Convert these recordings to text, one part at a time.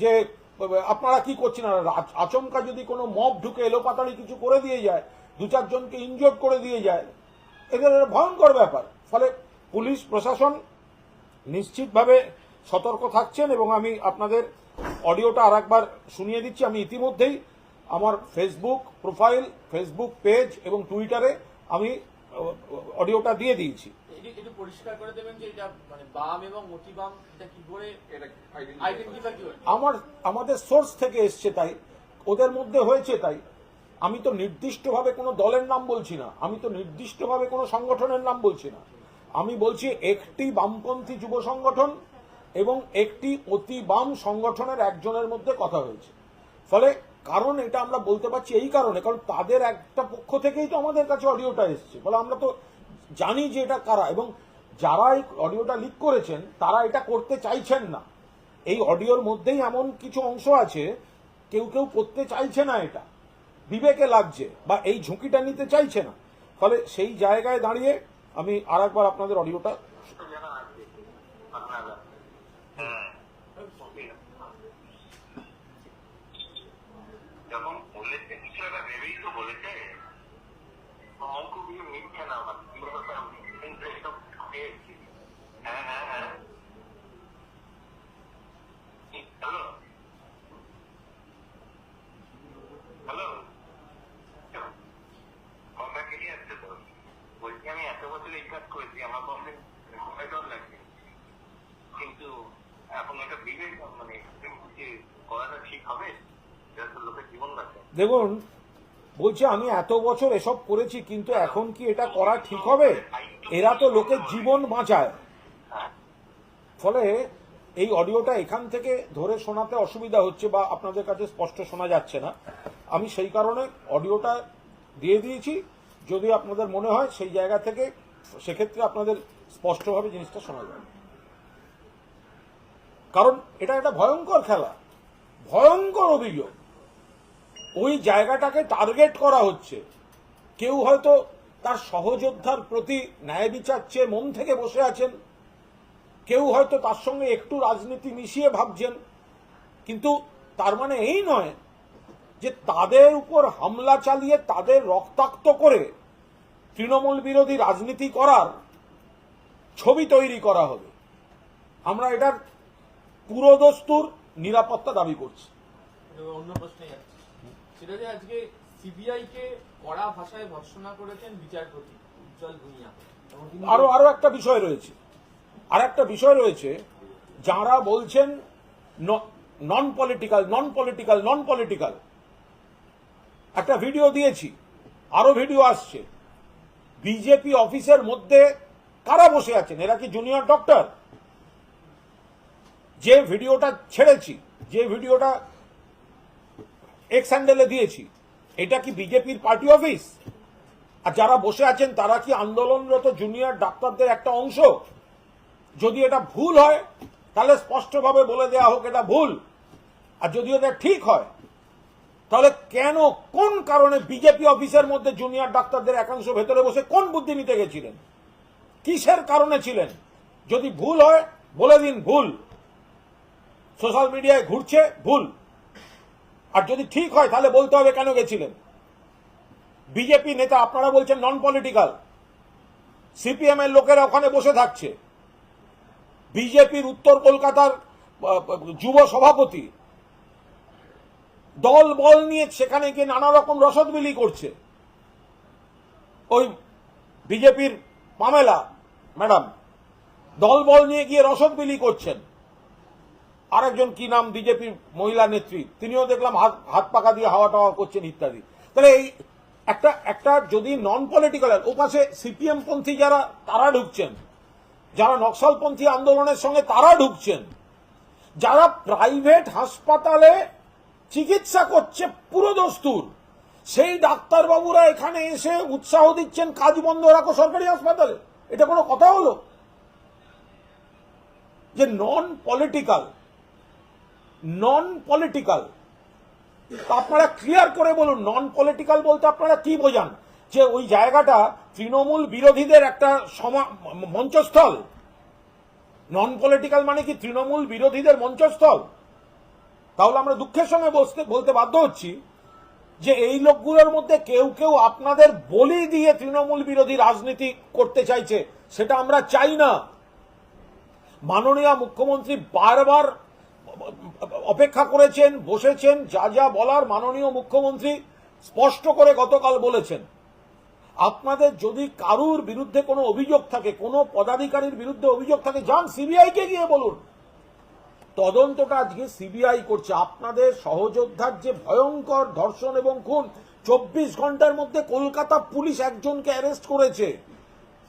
যে, আপনারা কি করছেন? আচমকা যদি কোনো মব ঢুকে এলোপাতাড়ি কিছু করে দিয়ে যায়, দু চারজনকে ইনজোর্ড করে দিয়ে যায়, এদের ভয়ঙ্কর ব্যাপার। ফলে পুলিশ, প্রশাসন নিশ্চিতভাবে সতর্ক থাকছেন এবং আমি আপনাদের অডিওটা আর একবার শুনিয়ে দিচ্ছি। আমি ইতিমধ্যেই আমার ফেসবুক প্রোফাইল ফেসবুক পেজ এবং টুইটারে আমি অডিওটা দিয়ে দিয়েছি। এটি একটু পরিষ্কার করে দেবেন যে এটা মানে বাম এবং অতি বাম এটা কি করে আইডেন্টিফাই আমার আমাদের সোর্স থেকে এসছে তাই ওদের মধ্যে হয়েছে তাই। আমি তো নির্দিষ্টভাবে কোনো দলের নাম বলছি না আমি তো নির্দিষ্টভাবে কোনো সংগঠনের নাম বলছি না। আমি বলছি একটি বামপন্থী যুব সংগঠন এবং একটি অতি বাম সংগঠনের একজনের মধ্যে কথা হয়েছে। ফলে কারণ এটা আমরা বলতে পারছি এই কারণে, কারণ তাদের একটা পক্ষ থেকেই তো আমাদের কাছে অডিওটা এসছে। ফলে আমরা তো জানি যে এটা কারা, এবং যারা এই অডিওটা লিক করেছেন, তারা এটা করতে চাইছেন না। এই অডিওর মধ্যেই এমন কিছু অংশ আছে, কেউ কেউ করতে চাইছে না এটা। বিবেকে লাগছে, বা এই ঝুঁকিটা নিতে চাইছে না। ফলে সেই জায়গায় দাঁড়িয়ে আমি আর একবার আপনাদের অডিওটা যখন বলেছে কিছু একটা ভেবেই তো বলেছে অঙ্ক দিয়ে মিলছে না আমার কীভাবে আমি কিন্তু এসব পেয়েছি হ্যাঁ হ্যাঁ হ্যাঁ হ্যালো হ্যালো কথা কেটে আসছে তো বলছি আমি এত বছর এই কাজ দেখুন, বলছি আমি এত বছর এসব করেছি, কিন্তু এখন কি এটা করা ঠিক হবে? এরা তো লোকের জীবন বাঁচায়। ফলে এই অডিওটা এখান থেকে ধরে শোনাতে অসুবিধা হচ্ছে বা আপনাদের কাছে স্পষ্ট শোনা যাচ্ছে না। আমি সেই কারণে অডিওটা দিয়ে দিয়েছি। যদি আপনাদের মনে হয় সেই জায়গা থেকে সেক্ষেত্রে আপনাদের স্পষ্টভাবে জিনিসটা শোনা যাবে কারণ এটা একটা ভয়ঙ্কর খেলা, ভয়ঙ্কর অভিযোগ। ওই জায়গাটাকে টার্গেট করা হচ্ছে। কেউ হয়তো তার সহযোদ্ধার প্রতি ন্যায় বিচার চেয়ে মন থেকে বসে আছেন। কেউ হয়তো তার সঙ্গে একটু রাজনীতি মিশিয়ে ভাবছেন। কিন্তু তার মানে এই নয় যে তাদের উপর হামলা চালিয়ে তাদের রক্তাক্ত করে তৃণমূল বিরোধী রাজনীতি করার ছবি তৈরি করা হবে। আমরা এটার পুরোদস্তুর নিরাপত্তা দাবি করছি। অন্য প্রশ্নে যাচ্ছি সেটা যে আজকে সিবিআই কে কড়া ভাষায় ভর্সনা করেছেন বিচারপতি উজ্জ্বল ভুঁইয়া। আরও আরও একটা বিষয় রয়েছে। আর একটা বিষয় রয়েছে যারা বলছেন non political non political non political একটা ভিডিও দিয়েছি আরও ভিডিও আসছে। বিজেপি অফিসের মধ্যে কারা বসে আছেন? এরা কি জুনিয়র ডক্টর যে ভিডিওটা ছেড়েছি, যে ভিডিওটা এক্স হ্যান্ডেলে দিয়েছি, এটা কি বিজেপির পার্টি অফিস আর যারা বসে আছেন, তারা কি আন্দোলনরত জুনিয়র ডাক্তারদের একটা অংশ? যদি এটা ভুল হয়, তাহলে স্পষ্টভাবে বলে দেওয়া হোক এটা ভুল। আর যদি এটা ঠিক হয় তাহলে কেন, কোন কারণে বিজেপি অফিসের মধ্যে জুনিয়র ডাক্তারদের একাংশ ভেতরে বসে কোন বুদ্ধি নিতে গেছিলেন? কিসের কারণে ছিলেন? যদি ভুল হয়, বলে দিন ভুল। সোশ্যাল মিডিয়ায় ঘুরছে, ভুল। আর যদি ঠিক হয়, তাহলে বলতে হবে কেন গেছিলেন? বিজেপি নেতা, আপনারা বলছেন নন পলিটিক্যাল সিপিএম এর লোকেরা ওখানে বসে থাকছে। বিজেপির উত্তর কলকাতার যুব সভাপতি দল বল নিয়ে সেখানে গিয়ে নানা রকম রসদ বিলি করছে। ওই বিজেপির পামেলা, ম্যাডাম, দল বল নিয়ে গিয়ে রসদ বিলি করছেন। আরেকজন কি নাম, বিজেপির মহিলা নেত্রী, তিনিও দেখলাম হাত হাত পাকা দিয়ে হাওয়া টাওয়া করছেন ইত্যাদি। তাহলে এই একটা একটা যদি নন পলিটিক্যাল ওপাশে সিপিএম পন্থী যারা, তারা ঢুকছেন। যারা নকশালপন্থী আন্দোলনের সঙ্গে তারা ঢুকছেন। যারা প্রাইভেট হাসপাতালে চিকিৎসা করছে পুরো দস্তুর। সেই ডাক্তারবাবুরা এখানে এসে উৎসাহ দিচ্ছেন, কাজ বন্ধ রাখো সরকারি হাসপাতালে। এটা কোনো কথা হলো? যে নন পলিটিক্যাল নন পলিটিক্যাল আপনারা ক্লিয়ার করে বলুন নন পলিটিক্যাল বলতে আপনারা কি বোঝান? যে ওই জায়গাটা তৃণমূল বিরোধীদের একটা মঞ্চস্থল। নন পলিটিক্যাল মানে কি তৃণমূল বিরোধীদের মঞ্চস্থল? তাহলে আমরা দুঃখের সঙ্গে বসতে, বলতে বাধ্য হচ্ছি যে এই লোকগুলোর মধ্যে কেউ কেউ আপনাদের বলি দিয়ে তৃণমূল বিরোধী রাজনীতি করতে চাইছে, সেটা আমরা চাই না। মাননীয় মুখ্যমন্ত্রী বারবার অপেক্ষা করেছেন, বসেছেন, যা যা বলার মাননীয় মুখ্যমন্ত্রী স্পষ্ট করে গতকাল বলেছেন। আপনাদের যদি কারুর বিরুদ্ধে কোনো অভিযোগ থাকে, কোনো পদাধিকারীর বিরুদ্ধে অভিযোগ থাকে, যান সিবিআইকে গিয়ে বলুন। তদন্তটা আজকে সিবিআই করছে। আপনাদের সহযোদ্ধার যে ভয়ঙ্কর ধর্ষণ এবং খুন, চব্বিশ ঘণ্টার মধ্যে কলকাতা পুলিশ একজনকে অ্যারেস্ট করেছে।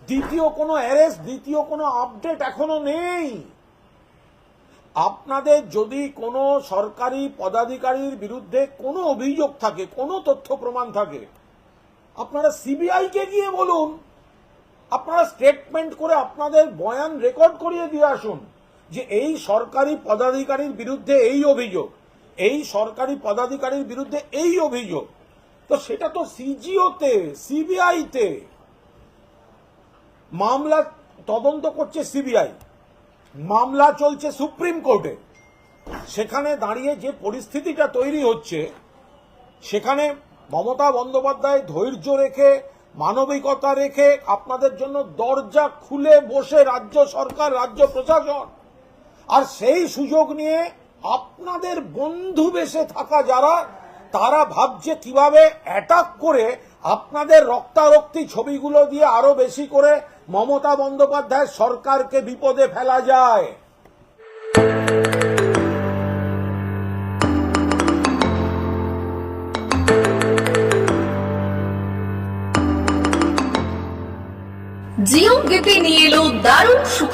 দ্বিতীয় কোনো অ্যারেস্ট, দ্বিতীয় কোনো আপডেট এখনও নেই। আপনাদের যদি কোনো সরকারি পদাধিকারীর বিরুদ্ধে কোনো অভিযোগ থাকে, কোনো তথ্য প্রমাণ থাকে, আপনারা সিবিআইকে গিয়ে বলুন। আপনারা স্টেটমেন্ট করে আপনাদের বয়ান রেকর্ড করিয়ে দিয়ে আসুন। যে এই সরকারি পদাধিকারীর বিরুদ্ধে এই অভিযোগ, এই সরকারি পদাধিকারীর বিরুদ্ধে এই অভিযোগ, তো সেটা তো সিজিওতে, সিবিআইতে মামলা তদন্ত করছে সিবিআই। মামলা চলছে সুপ্রিম কোর্টে। সেখানে দাঁড়িয়ে যে পরিস্থিতিটা তৈরি হচ্ছে, সেখানে মমতা বন্দ্যোপাধ্যায় ধৈর্য রেখে, মানবিকতা রেখে আপনাদের জন্য দরজা খুলে বসে রাজ্য সরকার, রাজ্য প্রশাসন আর সেই সুযোগ নিয়ে আপনাদের বন্ধু বেশে থাকা যারা, তারা ভাবছে কীভাবে অ্যাটাক করে আপনাদের রক্তারক্তি ছবিগুলো দিয়ে আরও বেশি করে মমতা বন্দ্যোপাধ্যায় সরকারকে বিপদে ফেলা যায়। জিও নিয়ে এলো দারুণ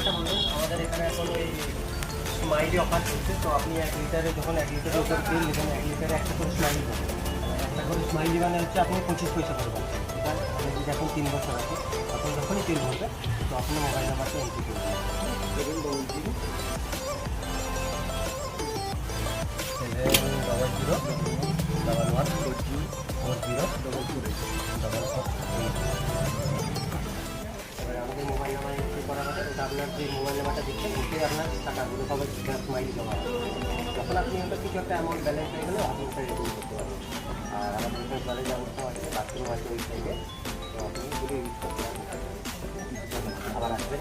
একটু বলুন, আমাদের এখানে এখন ওই স্মাইলি অফার চলছে, তো আপনি এক লিটারে যখন এক লিটারের উপর তেল নেবেন এক লিটারে একটা করে স্মাইলি পাবেন একটা করে স্মাইলি মানে হচ্ছে আপনি পঁচিশ পয়সা আছে? মানে যদি এখন তিন বছর আছে তখন যখনই তেল ভরবে তো আপনি মোবাইল নাম্বারটা এন্ট্রি করবেন তখন আপনি হয়তো কিছু একটা অ্যামাউন্ট ব্যালেন্স হয়ে আর আমাদের ওখানে কলেজ অবস্থা বাথরুম আছে ওই সাইডে তো আপনি ইউজ করতে পারেন আবার আসবেন।